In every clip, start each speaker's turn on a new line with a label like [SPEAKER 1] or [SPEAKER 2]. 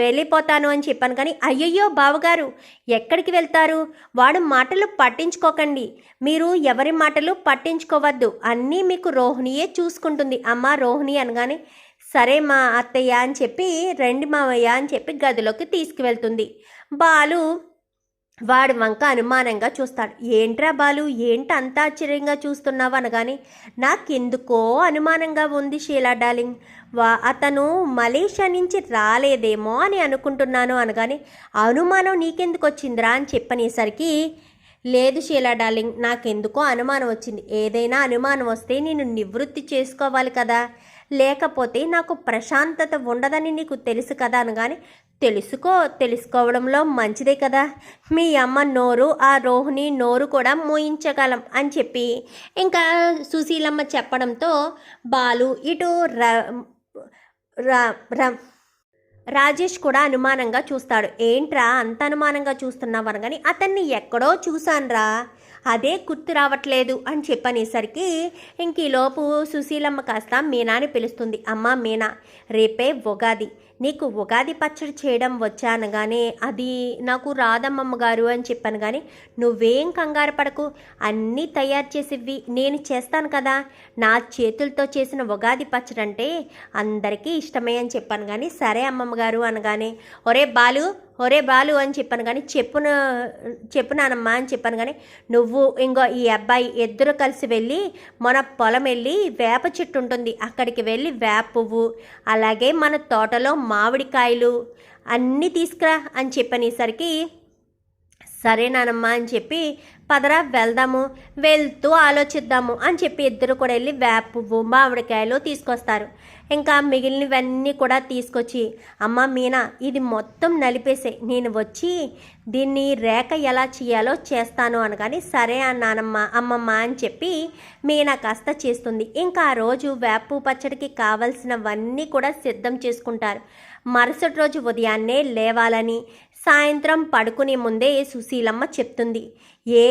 [SPEAKER 1] వెళ్ళిపోతాను అని చెప్పాను. కానీ అయ్యయ్యో బావగారు ఎక్కడికి వెళ్తారు? వాడు మాటలు పట్టించుకోకండి. మీరు ఎవరి మాటలు పట్టించుకోవద్దు. అన్నీ మీకు రోహిణియే చూసుకుంటుంది. అమ్మ రోహిణి అనగానే సరే మా అత్తయ్య అని చెప్పి రండి మావయ్య అని చెప్పి గదిలోకి తీసుకువెళ్తుంది. బాలు వాడి వంక అనుమానంగా చూస్తాడు. ఏంట్రా బాలు? ఏంటి అంత ఆశ్చర్యంగా చూస్తున్నావు? అనగానే నాకెందుకో అనుమానంగా ఉంది షీలా డార్లింగ్. వా అతను మలేషియా నుంచి రాలేదేమో అని అనుకుంటున్నాను. అనగానే అనుమానం నీకెందుకు వచ్చిందిరా అని చెప్పనేసరికి లేదు షీలా డార్లింగ్ నాకెందుకో అనుమానం వచ్చింది. ఏదైనా అనుమానం వస్తే నేను నివృత్తి చేసుకోవాలి కదా. లేకపోతే నాకు ప్రశాంతత ఉండదని నీకు తెలుసు కదా. అనగానే తెలుసుకో తెలుసుకోవడంలో మంచిదే కదా. మీ అమ్మ నోరు ఆ రోహిణి నోరు కూడా మోయించగలం అని చెప్పి ఇంకా సుశీలమ్మ చెప్పడంతో బాలు ఇటు ర ర- ర- రాజేష్ కూడా అనుమానంగా చూస్తాడు. ఏంట్రా అంత అనుమానంగా చూస్తున్నావు అనగాని అతన్ని ఎక్కడో చూశానురా. అదే గుర్తు రావట్లేదు అని చెప్పనేసరికి ఇంక ఈలోపు సుశీలమ్మ కాస్త మీనాని పిలుస్తుంది. అమ్మ మీనా రేపే ఉగాది. నీకు ఉగాది పచ్చడి చేయడం వచ్చానగానే అది నాకు రాదమ్మమ్మ గారు అని చెప్పాను కానీ నువ్వేం కంగారు పడకు. అన్నీ తయారు చేసివి నేను చేస్తాను కదా. నా చేతులతో చేసిన ఉగాది పచ్చడి అంటే అందరికీ ఇష్టమే అని చెప్పాను కానీ సరే అమ్మమ్మ గారు అనగానే ఒరే బాలు ఒరే బాలు అని చెప్పాను కానీ చెప్పున చెప్పునానమ్మా అని చెప్పాను కానీ నువ్వు ఇంకో ఈ అబ్బాయి ఇద్దరు కలిసి వెళ్ళి మన పొలం వెళ్ళి వేప చెట్టు ఉంటుంది. అక్కడికి వెళ్ళి వేప పువ్వు అలాగే మన తోటలో మామిడికాయలు అన్నీ తీసుకురా అని చెప్పనేసరికి సరే నానమ్మ అని చెప్పి పదరా వెళ్దాము వెళ్తూ ఆలోచిద్దాము అని చెప్పి ఇద్దరు కూడా వెళ్ళి వేప పువ్వు మామిడికాయలు తీసుకొస్తారు. ఇంకా మిగిలినవన్నీ కూడా తీసుకొచ్చి అమ్మ మీనా ఇది మొత్తం నలిపేసే నేను వచ్చి దీన్ని రేఖ ఎలా చేయాలో చేస్తాను అనగాని సరే అన్నానమ్మ అమ్మమ్మ అని చెప్పి మీనా కాస్త చేస్తుంది. ఇంకా ఆ రోజు వేపు పచ్చడికి కావలసినవన్నీ కూడా సిద్ధం చేసుకుంటారు. మరుసటి రోజు ఉదయాన్నే లేవాలని సాయంత్రం పడుకునే ముందే సుశీలమ్మ చెప్తుంది. ఏ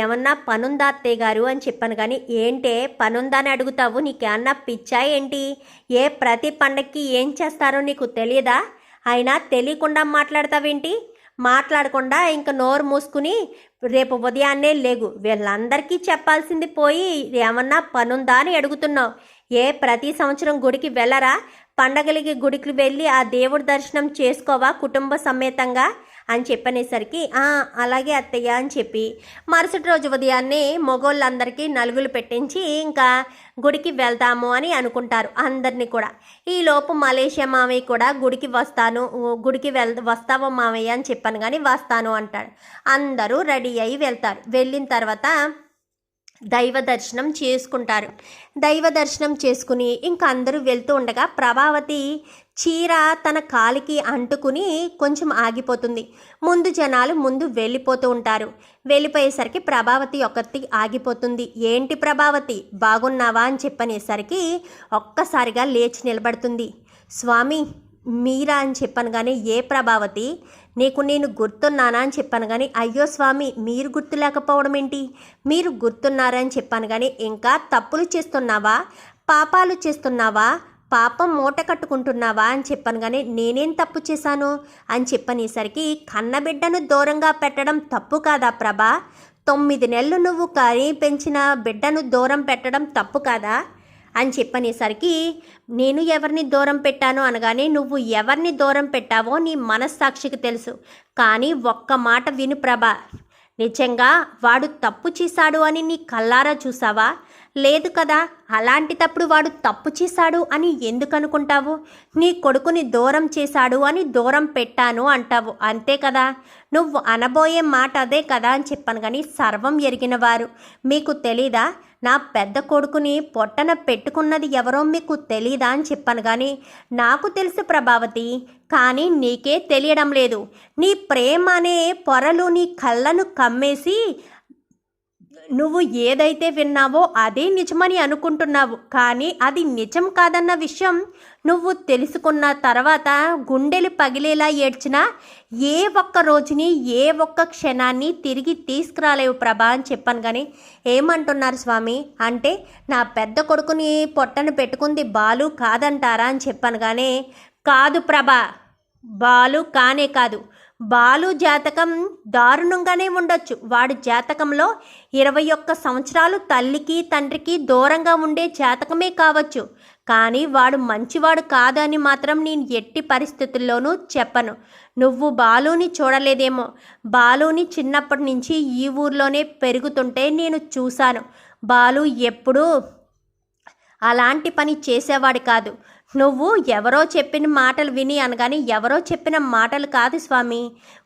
[SPEAKER 1] ఏమన్నా పనుందా అత్తయ్య గారు? అని చెప్పాను కానీ ఏంటే పనుందా అని అడుగుతావు? నీకేమన్నా పిచ్చా ఏంటి? ఏ ప్రతి పండక్కి ఏం చేస్తారో నీకు తెలియదా? అయినా తెలియకుండా మాట్లాడతావేంటి? మాట్లాడకుండా ఇంక నోరు మూసుకుని రేపు ఉదయాన్నే లేగు. వీళ్ళందరికీ చెప్పాల్సింది పోయి ఏమన్నా పనుందా అని అడుగుతున్నావు. ఏ ప్రతి సంవత్సరం గుడికి వెళ్ళరా? పండగలకి గుడికి వెళ్ళి ఆ దేవుడి దర్శనం చేసుకోవా కుటుంబ సమేతంగా అని చెప్పనేసరికి అలాగే అత్తయ్య అని చెప్పి మరుసటి రోజు ఉదయాన్నే మొగోళ్ళందరికీ నలుగులు పెట్టించి ఇంకా గుడికి వెళ్తాము అని అనుకుంటారు అందరినీ కూడా. ఈలోపు మలేషియా మామయ్య కూడా గుడికి వస్తాను గుడికి వెల్ వస్తావో మామయ్య అని చెప్పాను కానీ వస్తాను అంటాడు. అందరూ రెడీ అయ్యి వెళ్తారు. వెళ్ళిన తర్వాత దైవ దర్శనం చేసుకుంటారు. దైవ దర్శనం చేసుకుని ఇంకా అందరూ వెళ్తూ ఉండగా ప్రభావతి చీర తన కాలికి అంటుకుని కొంచెం ఆగిపోతుంది. ముందు జనాలు ముందు వెళ్ళిపోతూ ఉంటారు. వెళ్ళిపోయేసరికి ప్రభావతి ఒకటి ఆగిపోతుంది. ఏంటి ప్రభావతి? బాగున్నావా అని చెప్పనేసరికి ఒక్కసారిగా లేచి నిలబడుతుంది. స్వామి మీరా అని చెప్పాను కానీ ఏ ప్రభావతి? నీకు నేను గుర్తున్నానా అని చెప్పాను కానీ అయ్యో స్వామి మీరు గుర్తు లేకపోవడం ఏంటి? మీరు గుర్తున్నారని చెప్పాను కానీ ఇంకా తప్పులు చేస్తున్నావా? పాపాలు చేస్తున్నావా? పాపం మూట కట్టుకుంటున్నావా అని చెప్పాను కానీ నేనేం తప్పు చేశాను? అని చెప్పనేసరికి కన్నబిడ్డను దూరంగా పెట్టడం తప్పు కాదా ప్రభా? తొమ్మిది నెలలు నువ్వు కానీ పెంచిన బిడ్డను దూరం పెట్టడం తప్పు కాదా? అని చెప్పనేసరికి నేను ఎవరిని దూరం పెట్టాను అనగానే నువ్వు ఎవరిని దూరం పెట్టావో నీ మనస్సాక్షికి తెలుసు. కానీ ఒక్క మాట విను ప్రభా. నిజంగా వాడు తప్పు చేశాడు అని నీ కల్లారా చూసావా లేదు కదా అలాంటి తప్పుడు వాడు తప్పు చేశాడు అని ఎందుకు అనుకుంటావు నీ కొడుకుని దూరం చేశాడు అని దూరం పెట్టాను అంటావు. అంతే కదా? నువ్వు అనబోయే మాట అదే కదా అని చెప్పాను కానీ సర్వం ఎరిగిన వారు. మీకు తెలీదా? నా పెద్ద కొడుకుని పొట్టన పెట్టుకున్నది ఎవరో మీకు తెలీదా అని చెప్పాను కానీ నాకు తెలుసు ప్రభావతి కానీ నీకే తెలియడం లేదు. నీ ప్రేమ అనే పొరలు నీ కళ్ళను కమ్మేసి నువ్వు ఏదైతే విన్నావో అదే నిజమని అనుకుంటున్నావు. కానీ అది నిజం కాదన్న విషయం నువ్వు తెలుసుకున్న తర్వాత గుండెలు పగిలేలా ఏడ్చినా ఏ ఒక్క రోజుని ఏ ఒక్క క్షణాన్ని తిరిగి తీసుకురాలేవు ప్రభా అని చెప్పాను కానీ ఏమంటున్నారు స్వామి? అంటే నా పెద్ద కొడుకుని పొట్టను పెట్టుకుంది బాలు కాదంటారా అని చెప్పాను కానీ కాదు ప్రభా బాలు కానే కాదు. బాలు జాతకం దారుణంగానే ఉండొచ్చు. వాడి జాతకంలో ఇరవై ఒక్క సంవత్సరాలు తల్లికి తండ్రికి దూరంగా ఉండే జాతకమే కావచ్చు. కానీ వాడు మంచివాడు కాదని మాత్రం నేను ఎట్టి పరిస్థితుల్లోనూ చెప్పను. నువ్వు బాలుని చూడలేదేమో. బాలుని చిన్నప్పటి నుంచి ఈ ఊర్లోనే పెరుగుతుంటే నేను చూశాను. బాలు ఎప్పుడూ అలాంటి పని చేసేవాడు కాదు. నువ్వు ఎవరో చెప్పిన మాటలు విని అనగానే ఎవరో చెప్పిన మాటలు కాదు స్వామి.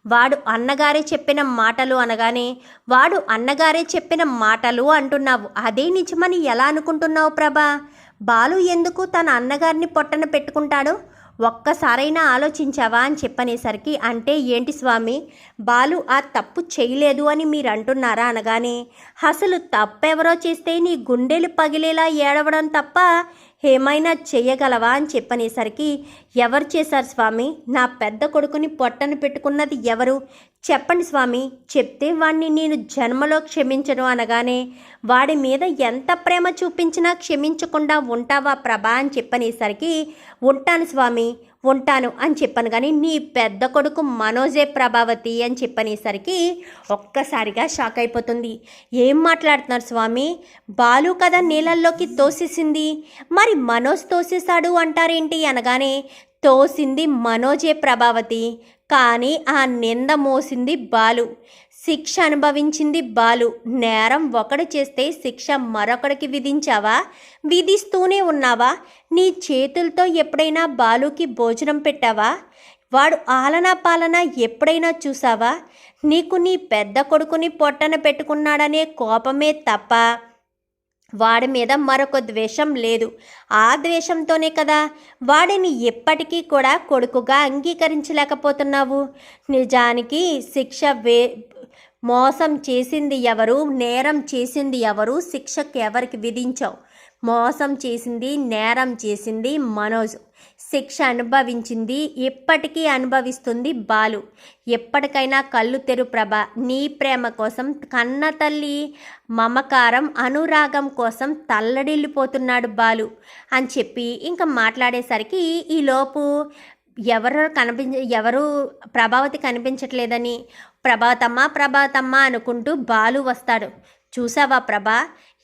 [SPEAKER 1] వాడు అన్నగారే చెప్పిన మాటలు అనగానే వాడు అన్నగారే చెప్పిన మాటలు అంటున్నావు. అదే నిజమని ఎలా అనుకుంటున్నావు ప్రభా? బాలు ఎందుకు తన అన్నగారిని పొట్టన పెట్టుకుంటాడు? ఒక్కసారైనా ఆలోచించావా అని చెప్పనేసరికి అంటే ఏంటి స్వామి? బాలు ఆ తప్పు చేయలేదు అని మీరు అంటున్నారా అనగానే అసలు తప్పెవరో చేస్తే నీ గుండెలు పగిలేలా ఏడవడం తప్ప ఏమైనా చేయగలవా అని చెప్పనేసరికి ఎవరు చేశారు స్వామి? నా పెద్ద కొడుకుని పొట్టను పెట్టుకున్నది ఎవరు? చెప్పండి స్వామి చెప్తే వాణ్ణి నేను జన్మలో క్షమించను అనగానే వాడి మీద ఎంత ప్రేమ చూపించినా క్షమించకుండా ఉంటావా ప్రభా అని చెప్పనేసరికి ఉంటాను స్వామి ఉంటాను అని చెప్పాను. కానీ నీ పెద్ద కొడుకు మనోజే ప్రభావతి అని చెప్పనేసరికి ఒక్కసారిగా షాక్ అయిపోతుంది. ఏం మాట్లాడుతున్నారు స్వామి? బాలు కదా నీళ్ళల్లోకి తోసేసింది. మరి మనోజ్ తోసేశాడు అంటారేంటి అనగానే తోసింది మనోజే ప్రభావతి. కానీ ఆ నింద మోసింది బాలు. శిక్ష అనుభవించింది బాలు. నేరం ఒకడు చేస్తే శిక్ష మరొకడికి విధించావా? విధిస్తూనే ఉన్నావా? నీ చేతులతో ఎప్పుడైనా బాలుకి భోజనం పెట్టావా? వాడు ఆలనా పాలన ఎప్పుడైనా చూసావా? నీకు నీ పెద్ద కొడుకుని పొట్టన పెట్టుకున్నాడనే కోపమే తప్ప వాడి మీద మరొక ద్వేషం లేదు. ఆ ద్వేషంతోనే కదా వాడిని ఎప్పటికీ కూడా కొడుకుగా అంగీకరించలేకపోతున్నావు. నిజానికి శిక్ష వే మోసం చేసింది ఎవరు? నేరం చేసింది ఎవరు? శిక్షకు ఎవరికి విధించావు? మోసం చేసింది నేరం చేసింది మనోజ్. శిక్ష అనుభవించింది ఎప్పటికీ అనుభవిస్తుంది బాలు. ఎప్పటికైనా కళ్ళు తెరు ప్రభ. నీ ప్రేమ కోసం కన్న తల్లి మమకారం అనురాగం కోసం తల్లడిల్లిపోతున్నాడు బాలు అని చెప్పి ఇంకా మాట్లాడేసరికి ఈలోపు ఎవరు కనిపించ ఎవరు ప్రభావతి కనిపించట్లేదని ప్రభాతమ్మ ప్రభాతమ్మ అనుకుంటూ బాలు వస్తాడు. చూసావా ప్రభా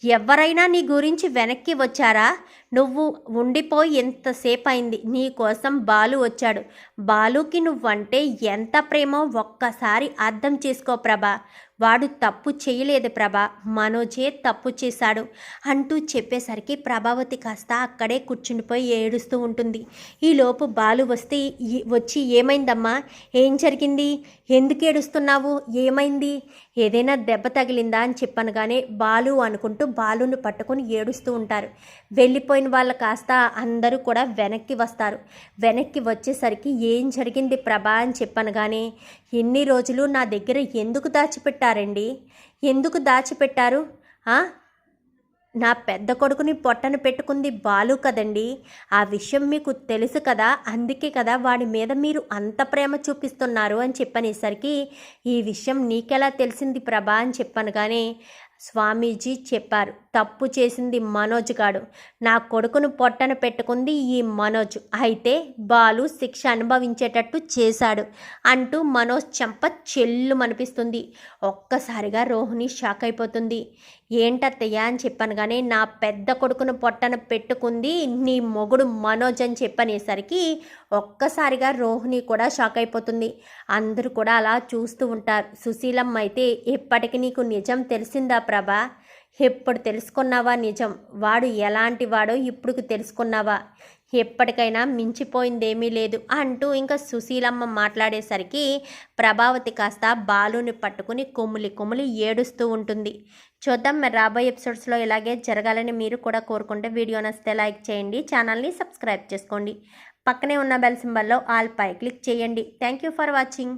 [SPEAKER 1] ఎవరైనా నీ గురించి వెనక్కి వచ్చారా? నువ్వు ఉండిపోయి ఎంతసేపు అయింది నీ కోసం బాలు వచ్చాడు. బాలుకి నువ్వంటే ఎంత ప్రేమో ఒక్కసారి అర్థం చేసుకో ప్రభా. వాడు తప్పు చేయలేదు ప్రభా. మనోజే తప్పు చేశాడు అంటూ చెప్పేసరికి ప్రభావతి కాస్త అక్కడే కూర్చుండిపోయి ఏడుస్తూ ఉంటుంది. ఈలోపు బాలు వస్తే ఈ- వచ్చి ఏమైందమ్మా? ఏం జరిగింది? ఎందుకు ఏడుస్తున్నావు? ఏమైంది? ఏదైనా దెబ్బ తగిలిందా అని చెప్పనగానే బాలు అనుకుంటూ బాలుని పట్టుకొని ఏడుస్తూ ఉంటారు. వెళ్ళిపోయి వెళ్ళిపోయిన వాళ్ళు కాస్త అందరూ కూడా వెనక్కి వస్తారు. వెనక్కి వచ్చేసరికి ఏం జరిగింది ప్రభా అని చెప్పనగానే ఎన్ని రోజులు నా దగ్గర ఎందుకు దాచిపెట్టారండి? ఎందుకు దాచిపెట్టారు? నా పెద్ద కొడుకుని పొట్టన పెట్టుకుంది బాలు కదండి. ఆ విషయం మీకు తెలుసు కదా అందుకే కదా వాడి మీద మీరు అంత ప్రేమ చూపిస్తున్నారు అని చెప్పనేసరికి ఈ విషయం నీకెలా తెలిసింది ప్రభా అని చెప్పాను కానీ స్వామీజీ చెప్పారు. తప్పు చేసింది మనోజ్ గాడు. నా కొడుకును పొట్టన పెట్టుకుంది ఈ మనోజ్. అయితే బాలు శిక్ష అనుభవించేటట్టు చేశాడు అంటూ మనోజ్ చెంప చెల్లు అనిపిస్తుంది ఒక్కసారిగా రోహిణి షాక్ అయిపోతుంది. ఏంటత్తయ్య అని చెప్పాను కానీ నా పెద్ద కొడుకును పొట్టన పెట్టుకుంది నీ మొగుడు మనోజ్ అని చెప్పనేసరికి ఒక్కసారిగా రోహిణి కూడా షాక్ అయిపోతుంది. అందరూ కూడా అలా చూస్తూ ఉంటారు. సుశీలమ్మ అయితే ఇప్పటికీ నీకు నిజం తెలిసిందా ప్రభా? ఎప్పుడు తెలుసుకున్నావా నిజం? వాడు ఎలాంటి వాడో ఇప్పుడు తెలుసుకున్నావా? ఎప్పటికైనా మించిపోయిందేమీ లేదు అంటూ ఇంకా సుశీలమ్మ మాట్లాడేసరికి ప్రభావతి కాస్త బాలుని పట్టుకుని కొమ్ములి కొమ్ములి ఏడుస్తూ ఉంటుంది. చూద్దాం మరి రాబోయే ఎపిసోడ్స్లో ఇలాగే జరగాలని మీరు కూడా కోరుకుంటే వీడియో నచ్చితే లైక్ చేయండి ఛానల్ని సబ్స్క్రైబ్ చేసుకోండి. పక్కనే ఉన్న బెల్ సింబల్లో ఆల్ పై క్లిక్ చేయండి. Thank you for watching.